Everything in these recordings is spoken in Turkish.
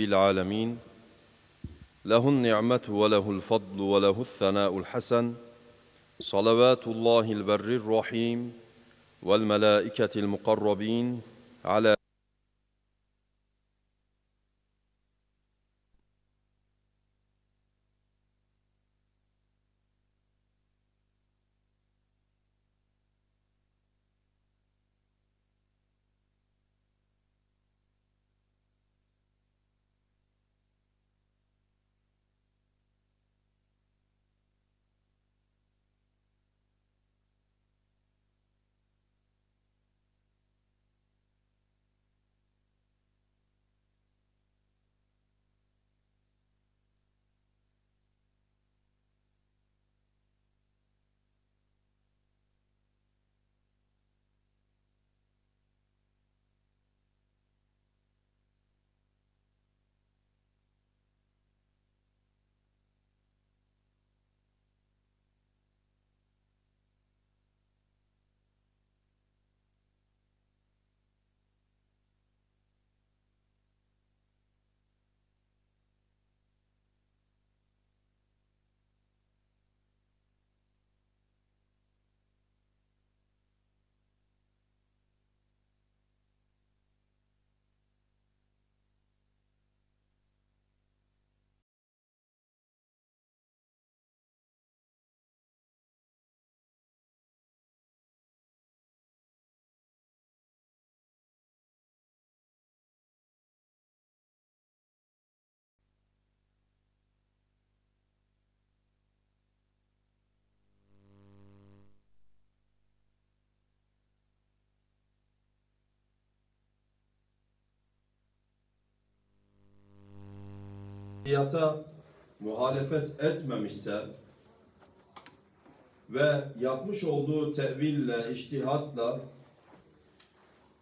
العالمين له النعمة وله الفضل وله الثناء الحسن صلوات الله البر الرحيم والملائكة المقربين على Fiyata muhalefet etmemişse ve yapmış olduğu teville, iştihatla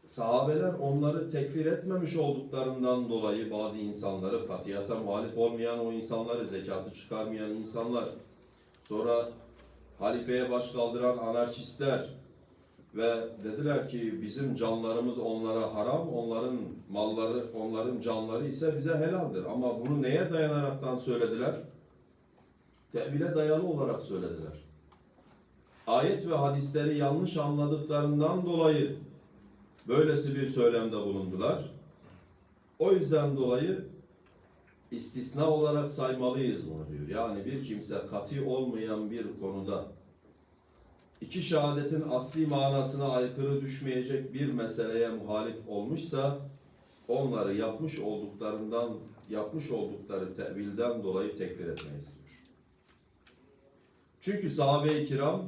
sahabeler onları tekfir etmemiş olduklarından dolayı bazı insanları katiyata muhalif olmayan o insanları, zekatı çıkarmayan insanlar, sonra halifeye baş kaldıran anarşistler ve dediler ki bizim canlarımız onlara haram, onların malları, onların canları ise bize helaldir. Ama bunu neye dayanaraktan söylediler? Tevhile dayalı olarak söylediler. Ayet ve hadisleri yanlış anladıklarından dolayı böylesi bir söylemde bulundular. O yüzden dolayı istisna olarak saymalıyız bunu diyor. Yani bir kimse katı olmayan bir konuda iki şehadetin asli manasına aykırı düşmeyecek bir meseleye muhalif olmuşsa onları yapmış olduklarından yapmış oldukları tevilden dolayı tekfir etmeyiz diyor. Çünkü sahabe-i kiram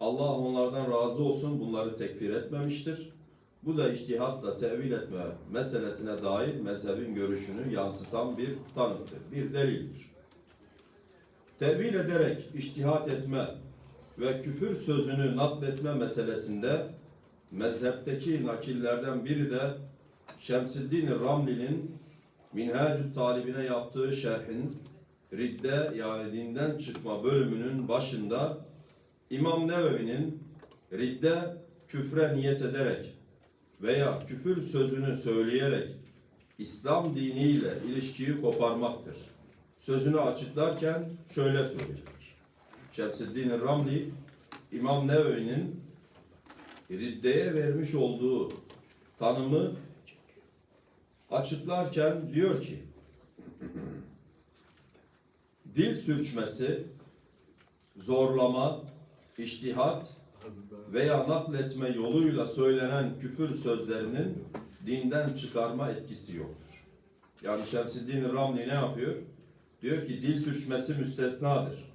Allah onlardan razı olsun bunları tekfir etmemiştir. Bu da içtihatla tevil etme meselesine dair mezhebin görüşünü yansıtan bir tanıktır, bir delildir. Tevil ederek içtihat etme ve küfür sözünü nakletme meselesinde mezhepteki nakillerden biri de Şemseddin Ramli'nin Minhacü Talibine yaptığı şerhin Ridde yani dinden çıkma bölümünün başında İmam Nevevi'nin Ridde küfre niyet ederek veya küfür sözünü söyleyerek İslam diniyle ilişkiyi koparmaktır. Sözünü açıklarken şöyle söylüyor. Şemseddin Ramli İmam Nevevi'nin Ridde'ye vermiş olduğu tanımı açıklarken diyor ki dil sürçmesi, zorlama, iştihat veya nakletme yoluyla söylenen küfür sözlerinin dinden çıkarma etkisi yoktur. Yani Şemseddin Ramli ne yapıyor? Diyor ki dil sürçmesi müstesnadır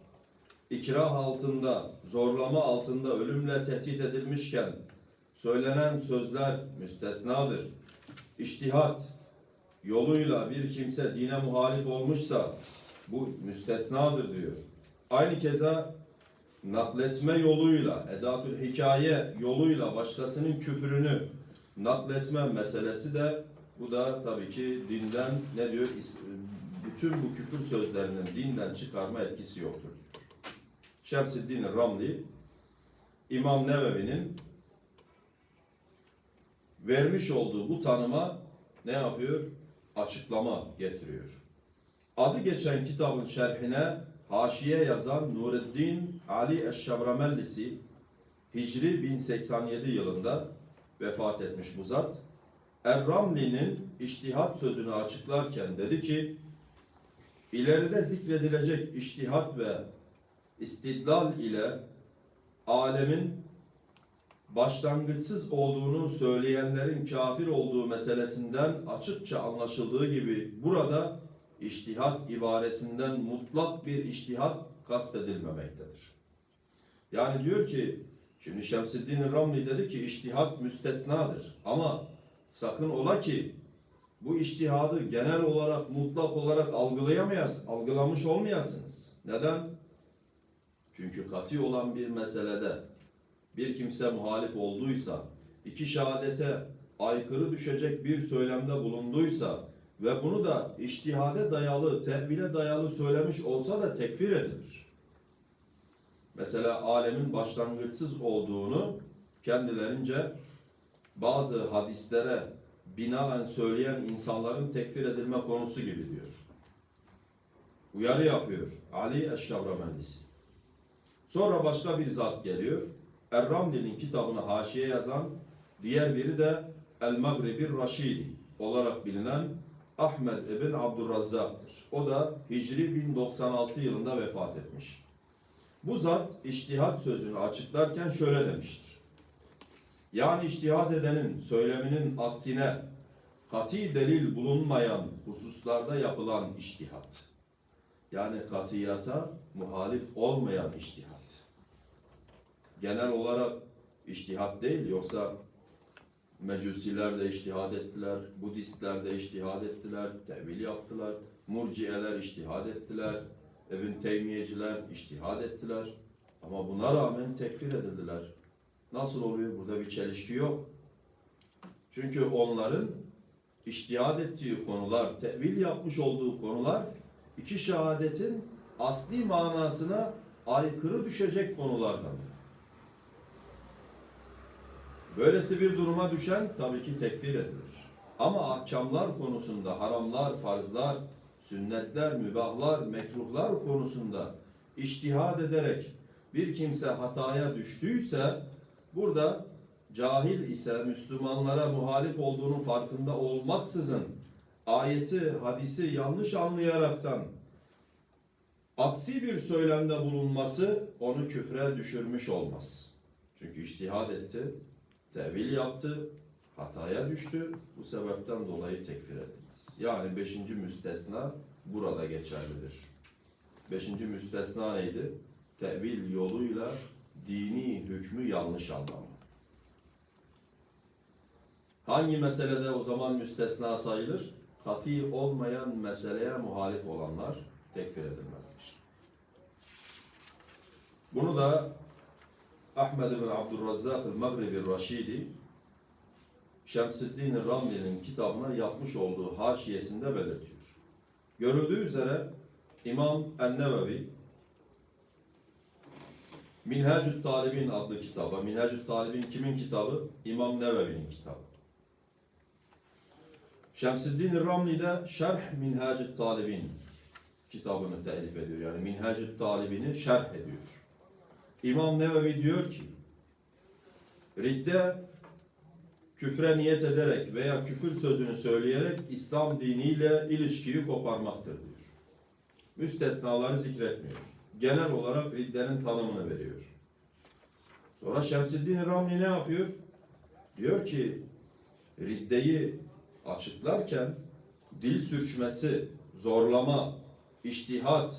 ikrah altında, zorlama altında ölümle tehdit edilmişken söylenen sözler müstesnadır. İştihat yoluyla bir kimse dine muhalif olmuşsa bu müstesnadır diyor. Aynı keza nakletme yoluyla, edatül hikaye yoluyla başkasının küfrünü nakletme meselesi de bu da tabii ki dinden ne diyor? Bütün bu küfür sözlerinin dinden çıkarma etkisi yoktur. Şemseddin Ramli İmam Nevevi'nin vermiş olduğu bu tanıma ne yapıyor? açıklama getiriyor. Adı geçen kitabın şerhine haşiye yazan Nureddin Ali Eşşabramellisi Hicri 1087 yılında vefat etmiş bu zat. Er-Ramli'nin iştihat sözünü açıklarken dedi ki, ileride zikredilecek iştihat ve istidlal ile alemin başlangıçsız olduğunu söyleyenlerin kafir olduğu meselesinden açıkça anlaşıldığı gibi burada iştihat ibaresinden mutlak bir iştihat kastedilmemektedir. Yani diyor ki, şimdi Şemseddin Ramli dedi ki iştihat müstesnadır ama sakın ola ki bu iştihadı genel olarak mutlak olarak algılayamayasınız, algılamış olmayasınız. Neden? Çünkü katı olan bir meselede bir kimse muhalif olduysa, iki şehadete aykırı düşecek bir söylemde bulunduysa ve bunu da iştihade dayalı, tevhile dayalı söylemiş olsa da tekfir edilir. Mesela alemin başlangıçsız olduğunu kendilerince bazı hadislere binaen söyleyen insanların tekfir edilme konusu gibi diyor. Uyarı yapıyor Ali Eşşavramenlisi. Sonra başka bir zat geliyor. Er-Ramli'nin kitabını haşiye yazan diğer biri de El-Magribi Raşidi olarak bilinen Ahmed ibn Abdurrazzak'tır. O da Hicri 1096 yılında vefat etmiş. Bu zat iştihat sözünü açıklarken şöyle demiştir. Yani iştihat edenin söyleminin aksine kati delil bulunmayan hususlarda yapılan iştihat. Yani katiyata muhalif olmayan iştihat. Genel olarak iştihat değil yoksa Mecusiler de iştihad ettiler, Budistler de iştihad ettiler, tevil yaptılar, Murciyeler iştihad ettiler, Ebn Teymiyeciler iştihad ettiler. Ama buna rağmen tekfir edildiler. Nasıl oluyor? Burada bir çelişki yok. Çünkü onların iştihad ettiği konular, tevil yapmış olduğu konular iki şehadetin asli manasına aykırı düşecek konulardan. Böylesi bir duruma düşen tabii ki tekfir edilir. Ama ahkamlar konusunda haramlar, farzlar, sünnetler, mübahlar, mekruhlar konusunda iştihad ederek bir kimse hataya düştüyse burada cahil ise Müslümanlara muhalif olduğunun farkında olmaksızın ayeti, hadisi yanlış anlayaraktan aksi bir söylemde bulunması onu küfre düşürmüş olmaz. Çünkü iştihad etti, tevil yaptı, hataya düştü. Bu sebepten dolayı tekfir edilmez. Yani beşinci müstesna burada geçerlidir. Beşinci müstesna neydi? Tevil yoluyla dini hükmü yanlış anlama. Hangi meselede o zaman müstesna sayılır? Kati olmayan meseleye muhalif olanlar tekfir edilmezler. Bunu da Ahmed bin Abdurrazzak el-Magribi Raşidi Şemseddin Ramli'nin kitabına yapmış olduğu haşiyesinde belirtiyor. Görüldüğü üzere İmam En-Nevevi Minhacü Talibin adlı kitaba, Minhacü Talibin kimin kitabı? İmam Nevevi'nin kitabı. Şemseddin Ramli de Şerh Minhacü Talibin kitabını telif ediyor. Yani Minhacü Talibini şerh ediyor. İmam Nevevi diyor ki, Ridde küfre niyet ederek veya küfür sözünü söyleyerek İslam diniyle ilişkiyi koparmaktır diyor. Müstesnaları zikretmiyor. Genel olarak riddenin tanımını veriyor. Sonra Şemseddin Ramli ne yapıyor? Diyor ki riddeyi açıklarken dil sürçmesi, zorlama, iştihat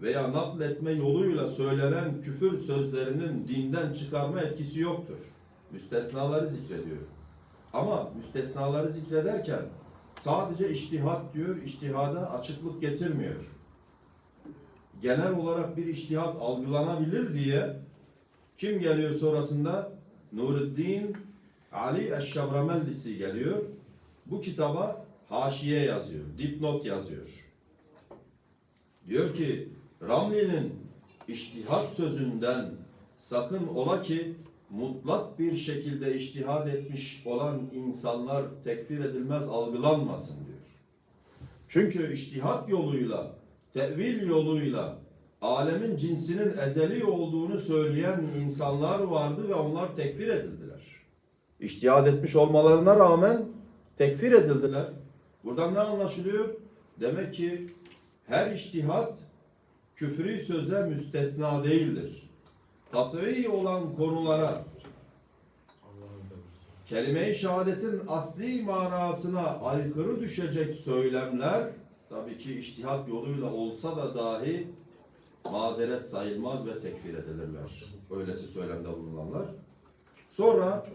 veya nakletme yoluyla söylenen küfür sözlerinin dinden çıkarma etkisi yoktur. Müstesnaları zikrediyor. Ama müstesnaları zikrederken sadece iştihat diyor, iştihada açıklık getirmiyor. Genel olarak bir iştihat algılanabilir diye kim geliyor sonrasında? Nuruddin Ali Eşşabramellisi geliyor. Bu kitaba haşiye yazıyor, dipnot yazıyor. Diyor ki Ramli'nin iştihat sözünden sakın ola ki mutlak bir şekilde iştihad etmiş olan insanlar tekfir edilmez algılanmasın diyor. Çünkü iştihat yoluyla, tevil yoluyla alemin cinsinin ezeli olduğunu söyleyen insanlar vardı ve onlar tekfir edildiler. İçtihad etmiş olmalarına rağmen tekfir edildiler. Buradan ne anlaşılıyor? Demek ki her iştihat küfrü söze müstesna değildir. Kat'i olan konulara kelime-i şehadetin asli manasına aykırı düşecek söylemler tabii ki iştihat yoluyla olsa da dahi mazeret sayılmaz ve tekfir edilirler. Öylesi söylemde bulunanlar. Sonra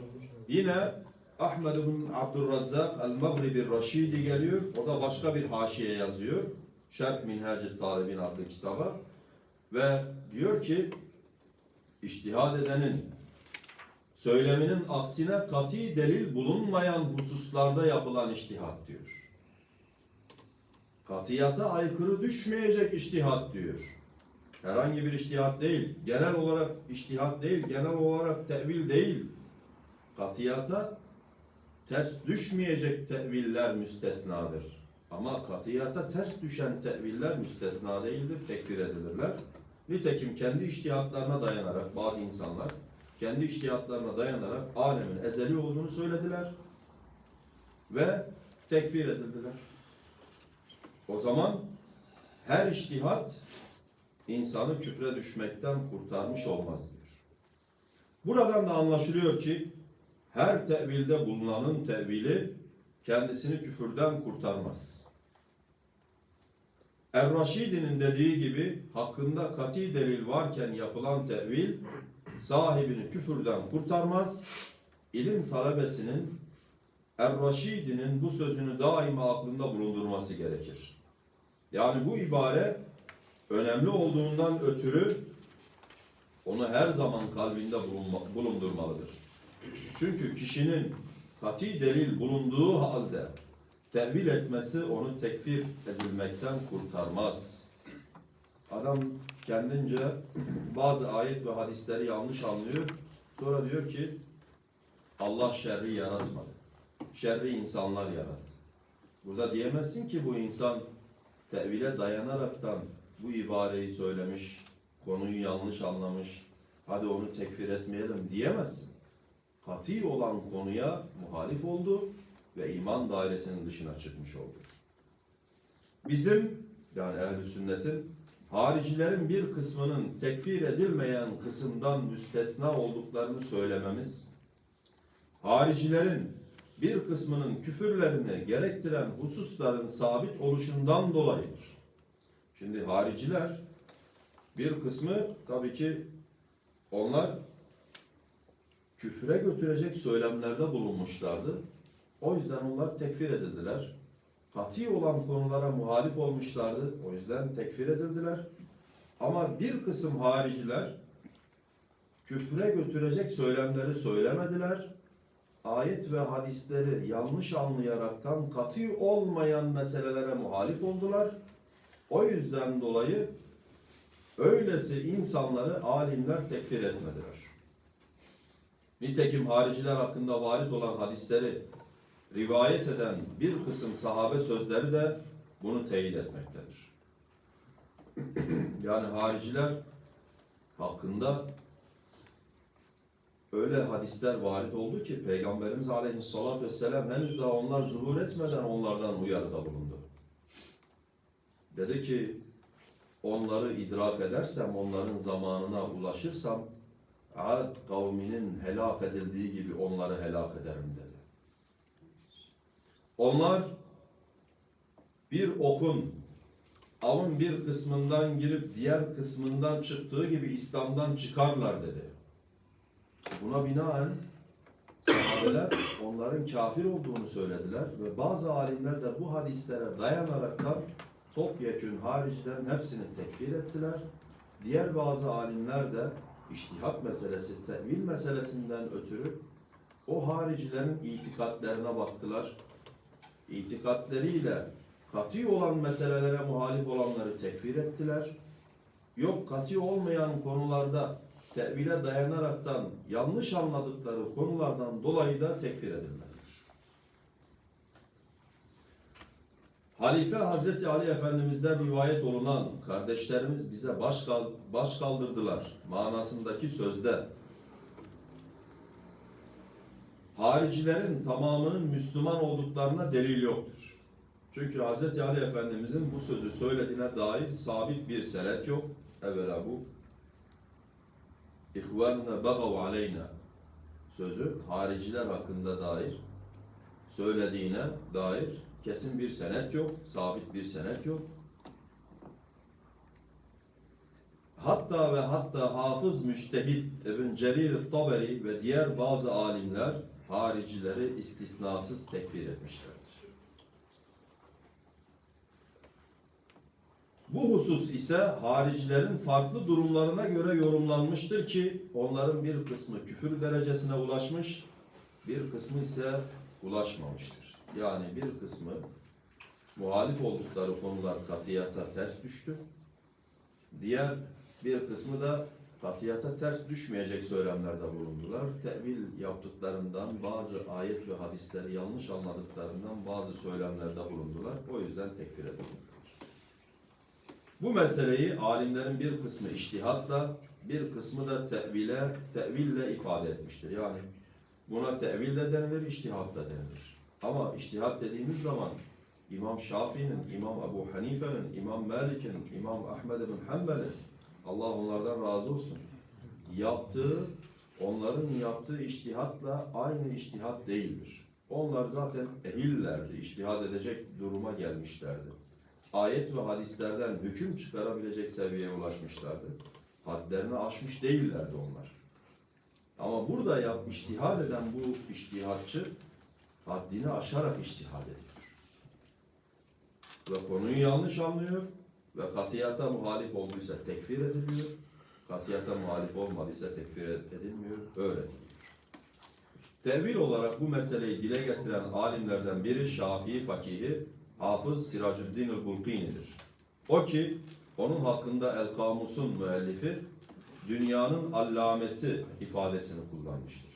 yine Ahmed bin Abdurrazzak el-Maghribi Raşidi geliyor. O da başka bir haşiye yazıyor. Şerh Minhacı Talibin adlı kitaba. Ve diyor ki iştihad edenin söyleminin aksine kati delil bulunmayan hususlarda yapılan iştihat diyor. Katiyata aykırı düşmeyecek iştihat diyor. Herhangi bir iştihat değil. Genel olarak iştihat değil. Genel olarak tevil değil. Katiyata ters düşmeyecek teviller müstesnadır. Ama katiyata ters düşen teviller müstesna değildir. Tekfir edilirler. Nitekim kendi iştihatlarına dayanarak bazı insanlar kendi iştihatlarına dayanarak alemin ezeli olduğunu söylediler ve tekfir edildiler. O zaman her iştihat insanı küfre düşmekten kurtarmış olmaz diyor. Buradan da anlaşılıyor ki her tevilde bulunanın tevili kendisini küfürden kurtarmaz. Er-Raşidi'nin dediği gibi hakkında kati delil varken yapılan tevil sahibini küfürden kurtarmaz. İlim talebesinin Er-Raşidi'nin bu sözünü daima aklında bulundurması gerekir. Yani bu ibare önemli olduğundan ötürü onu her zaman kalbinde bulundurmalıdır. Çünkü kişinin kati delil bulunduğu halde tevil etmesi onu tekfir edilmekten kurtarmaz. Adam kendince bazı ayet ve hadisleri yanlış anlıyor. Sonra diyor ki Allah şerri yaratmadı. Şerri insanlar yarattı. Burada diyemezsin ki bu insan tevile dayanaraktan bu ibareyi söylemiş, konuyu yanlış anlamış, hadi onu tekfir etmeyelim diyemezsin. Kati olan konuya muhalif oldu ve iman dairesinin dışına çıkmış oldu. Bizim yani ehl sünnetin haricilerin bir kısmının tekfir edilmeyen kısımdan müstesna olduklarını söylememiz, haricilerin bir kısmının küfürlerini gerektiren hususların sabit oluşundan dolayıdır. Şimdi hariciler bir kısmı tabii ki onlar küfre götürecek söylemlerde bulunmuşlardı. O yüzden onlar tekfir edildiler. Kati olan konulara muhalif olmuşlardı. O yüzden tekfir edildiler. Ama bir kısım hariciler küfre götürecek söylemleri söylemediler. Ayet ve hadisleri yanlış anlayaraktan katı olmayan meselelere muhalif oldular. O yüzden dolayı öylesi insanları alimler tekfir etmediler. Nitekim hariciler hakkında varit olan hadisleri rivayet eden bir kısım sahabe sözleri de bunu teyit etmektedir. yani hariciler hakkında öyle hadisler varit oldu ki Peygamberimiz Aleyhisselatü Vesselam henüz daha onlar zuhur etmeden onlardan uyarıda bulundu. Dedi ki onları idrak edersem, onların zamanına ulaşırsam Ad kavminin helak edildiği gibi onları helak ederim dedi. Onlar bir okun avın bir kısmından girip diğer kısmından çıktığı gibi İslam'dan çıkarlar dedi. Buna binaen sahabeler onların kafir olduğunu söylediler ve bazı alimler de bu hadislere dayanaraktan topyekün haricilerin hepsini tekfir ettiler. Diğer bazı alimler de iştihat meselesi, tevil meselesinden ötürü o haricilerin itikatlerine baktılar. İtikatleriyle katı olan meselelere muhalif olanları tekfir ettiler. Yok katı olmayan konularda tevile dayanaraktan yanlış anladıkları konulardan dolayı da tekfir edilmelidir. Halife Hazreti Ali Efendimiz'den rivayet olunan kardeşlerimiz bize baş, kal- baş kaldırdılar manasındaki sözde haricilerin tamamının Müslüman olduklarına delil yoktur. Çünkü Hazreti Ali Efendimiz'in bu sözü söylediğine dair sabit bir senet yok. Evvela bu İhvanına bagav aleyna sözü hariciler hakkında dair söylediğine dair kesin bir senet yok, sabit bir senet yok. Hatta ve hatta Hafız Müştehid İbn Cerir Taberi ve diğer bazı alimler haricileri istisnasız tekfir etmişlerdir. Bu husus ise haricilerin farklı durumlarına göre yorumlanmıştır ki onların bir kısmı küfür derecesine ulaşmış, bir kısmı ise ulaşmamıştır. Yani bir kısmı muhalif oldukları konular katiyata ters düştü. Diğer bir kısmı da katiyata ters düşmeyecek söylemlerde bulundular. Tevil yaptıklarından bazı ayet ve hadisleri yanlış anladıklarından bazı söylemlerde bulundular. O yüzden tekfir edildiler. Bu meseleyi alimlerin bir kısmı iştihatla, bir kısmı da tevile, teville ifade etmiştir. Yani buna tevil de denilir, iştihat da denilir. Ama iştihat dediğimiz zaman İmam Şafii'nin, İmam Ebu Hanife'nin, İmam Malik'in, İmam Ahmed bin Hanbel'in Allah onlardan razı olsun. Yaptığı, onların yaptığı iştihatla aynı iştihat değildir. Onlar zaten ehillerdi, iştihad edecek duruma gelmişlerdi. Ayet ve hadislerden hüküm çıkarabilecek seviyeye ulaşmışlardı. Hadlerini aşmış değillerdi onlar. Ama burada yap, iştihad eden bu iştihatçı haddini aşarak iştihad ediyor. Ve konuyu yanlış anlıyor ve katiyata muhalif olduysa tekfir ediliyor. Katiyata muhalif olmadıysa tekfir edilmiyor, öğretiliyor. Tevil olarak bu meseleyi dile getiren alimlerden biri Şafii fakihi Hafız Siracüddin el-Bulkini'dir. O ki onun hakkında El Kamus'un müellifi dünyanın allamesi ifadesini kullanmıştır.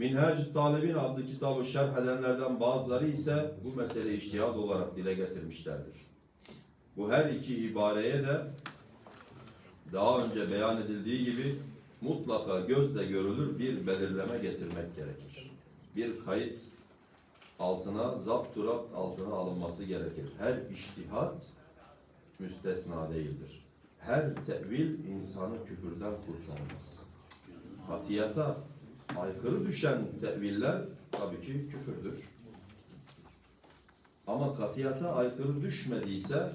Minhaj-ı Talibin adlı kitabı şerh edenlerden bazıları ise bu meseleyi iştihad olarak dile getirmişlerdir. Bu her iki ibareye de daha önce beyan edildiği gibi mutlaka gözle görülür bir belirleme getirmek gerekir. Bir kayıt altına, zapt turapt altına alınması gerekir. Her iştihat müstesna değildir. Her tevil insanı küfürden kurtarmaz. Katiyata aykırı düşen teviller tabii ki küfürdür. Ama katiyata aykırı düşmediyse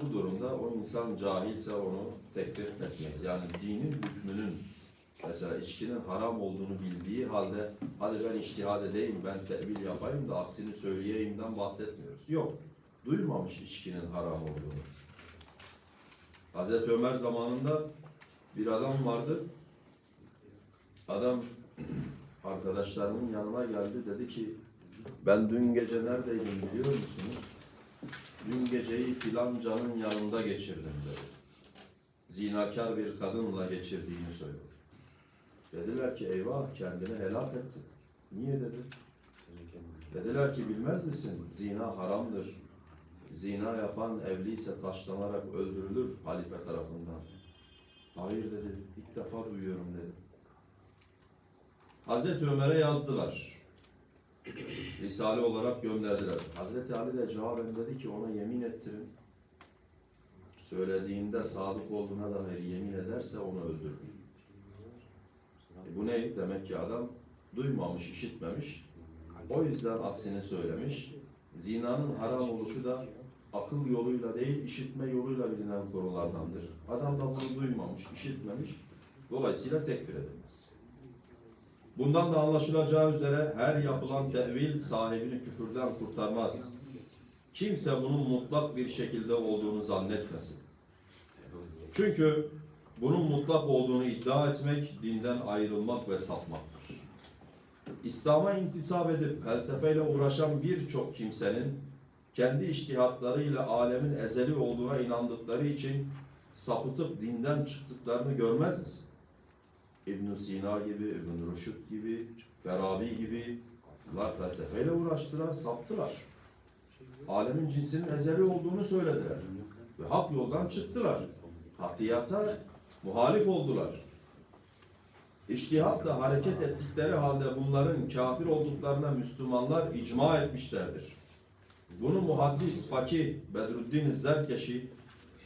bu durumda o insan cahilse onu tekfir etmeyiz. Yani dinin hükmünün mesela içkinin haram olduğunu bildiği halde hadi ben iştihad edeyim, ben tevil yapayım da aksini söyleyeyimden bahsetmiyoruz. Yok. Duymamış içkinin haram olduğunu. Hazreti Ömer zamanında bir adam vardı. Adam arkadaşlarının yanına geldi dedi ki ben dün gece neredeydim biliyor musunuz? Dün geceyi filancanın yanında geçirdim dedi. Zinakar bir kadınla geçirdiğini söyledi. Dediler ki eyvah kendini helak ettin. Niye dedi? Dediler ki bilmez misin? Zina haramdır. Zina yapan evliyse taşlanarak öldürülür halife tarafından. Hayır dedi. İlk defa duyuyorum dedi. Hazreti Ömer'e yazdılar. Risale olarak gönderdiler. Hazreti Ali de cevaben dedi ki ona yemin ettirin. Söylediğinde sadık olduğuna dair yemin ederse onu öldürün. E bu ne? Demek ki adam duymamış, işitmemiş. O yüzden aksini söylemiş. Zinanın haram oluşu da akıl yoluyla değil, işitme yoluyla bilinen konulardandır. Adam da bunu duymamış, işitmemiş. Dolayısıyla tekfir edilmez. Bundan da anlaşılacağı üzere her yapılan tevil sahibini küfürden kurtarmaz. Kimse bunun mutlak bir şekilde olduğunu zannetmesin. Çünkü bunun mutlak olduğunu iddia etmek dinden ayrılmak ve sapmaktır. İslam'a intisap edip felsefeyle uğraşan birçok kimsenin kendi iştihatlarıyla alemin ezeli olduğuna inandıkları için sapıtıp dinden çıktıklarını görmez misin? İbn Sina gibi, ibn Rüşd gibi, Farabi gibi felsefeyle uğraştılar, saptılar. alemin cinsinin ezeli olduğunu söylediler. Ve hak yoldan çıktılar. Hatiyata muhalif oldular. İçtihatla hareket ettikleri halde bunların kafir olduklarına Müslümanlar icma etmişlerdir. Bunu muhaddis fakih Bedruddin Zerkeşi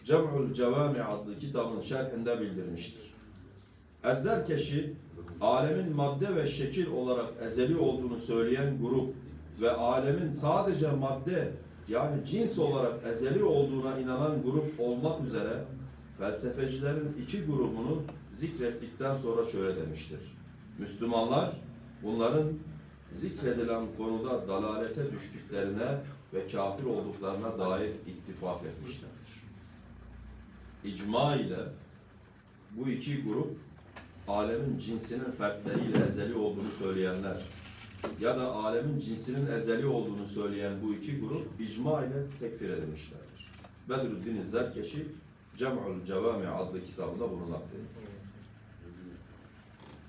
Cem'ül Cevami adlı kitabın şerhinde bildirmiştir. Ezzerkeşi alemin madde ve şekil olarak ezeli olduğunu söyleyen grup ve alemin sadece madde yani cins olarak ezeli olduğuna inanan grup olmak üzere felsefecilerin iki grubunu zikrettikten sonra şöyle demiştir. Müslümanlar bunların zikredilen konuda dalalete düştüklerine ve kafir olduklarına dair ittifak etmişlerdir. İcma ile bu iki grup alemin cinsinin fertleriyle ezeli olduğunu söyleyenler ya da alemin cinsinin ezeli olduğunu söyleyen bu iki grup icma ile tekfir edilmişlerdir. Bedruddin Zerkeşi Cem'ül Cevami adlı kitabında bunu nakletmiş.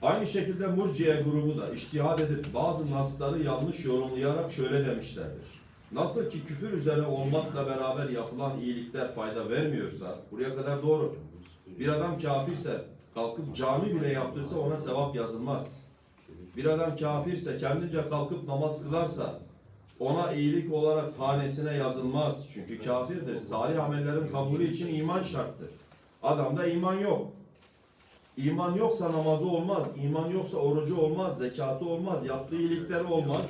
Aynı şekilde Murciye grubu da iştihad edip bazı nasları yanlış yorumlayarak şöyle demişlerdir. Nasıl ki küfür üzere olmakla beraber yapılan iyilikler fayda vermiyorsa, buraya kadar doğru. Bir adam kafirse, kalkıp cami bile yaptıysa ona sevap yazılmaz. Bir adam kafirse, kendince kalkıp namaz kılarsa, ona iyilik olarak hanesine yazılmaz. Çünkü kafirdir. Salih amellerin kabulü için iman şarttır. Adamda iman yok. İman yoksa namazı olmaz, iman yoksa orucu olmaz, zekatı olmaz, yaptığı iyilikleri olmaz.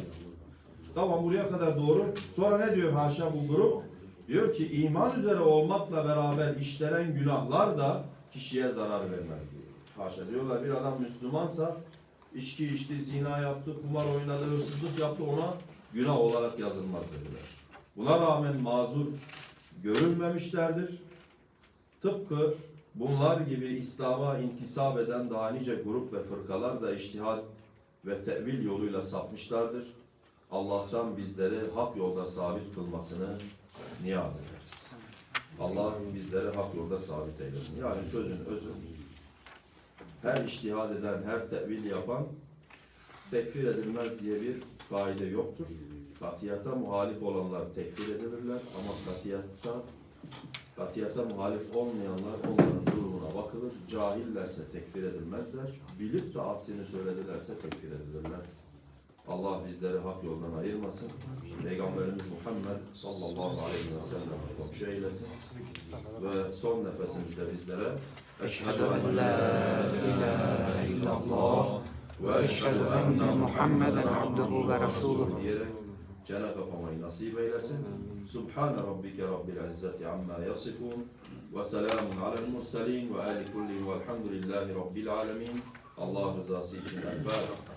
Tamam buraya kadar doğru. Sonra ne diyor haşa bu grup? Diyor ki iman üzere olmakla beraber işlenen günahlar da kişiye zarar vermez. Haşa diyorlar bir adam Müslümansa içki içti, zina yaptı, kumar oynadı, hırsızlık yaptı ona günah olarak yazılmaz dediler. Buna rağmen mazur görülmemişlerdir. Tıpkı bunlar gibi İslam'a intisap eden daha nice grup ve fırkalar da iştihad ve tevil yoluyla sapmışlardır. Allah'tan bizleri hak yolda sabit kılmasını niyaz ederiz. Allah bizleri hak yolda sabit eylesin. Yani sözün özü her iştihad eden, her tevil yapan tekfir edilmez diye bir kaide yoktur. Katiyata muhalif olanlar tekfir edilirler ama katiyatta katiyata muhalif olmayanlar onların durumuna bakılır. Cahillerse tekfir edilmezler. Bilip de aksini söyledilerse tekfir edilirler. Allah bizleri hak yoldan ayırmasın. Peygamberimiz Muhammed sallallahu aleyhi ve sellem komşu eylesin. Ve son nefesimizde bizlere Eşhedü en la ilahe illallah ve eşhedü enne Muhammeden abduhu ve resuluhu diyerek cana kapamayı nasip eylesin. Subhane rabbike rabbil izzeti amma yasifun ve selamun alel murselin ve ali kullin velhamdülillahi rabbil alemin. Allah rızası için el Fatiha.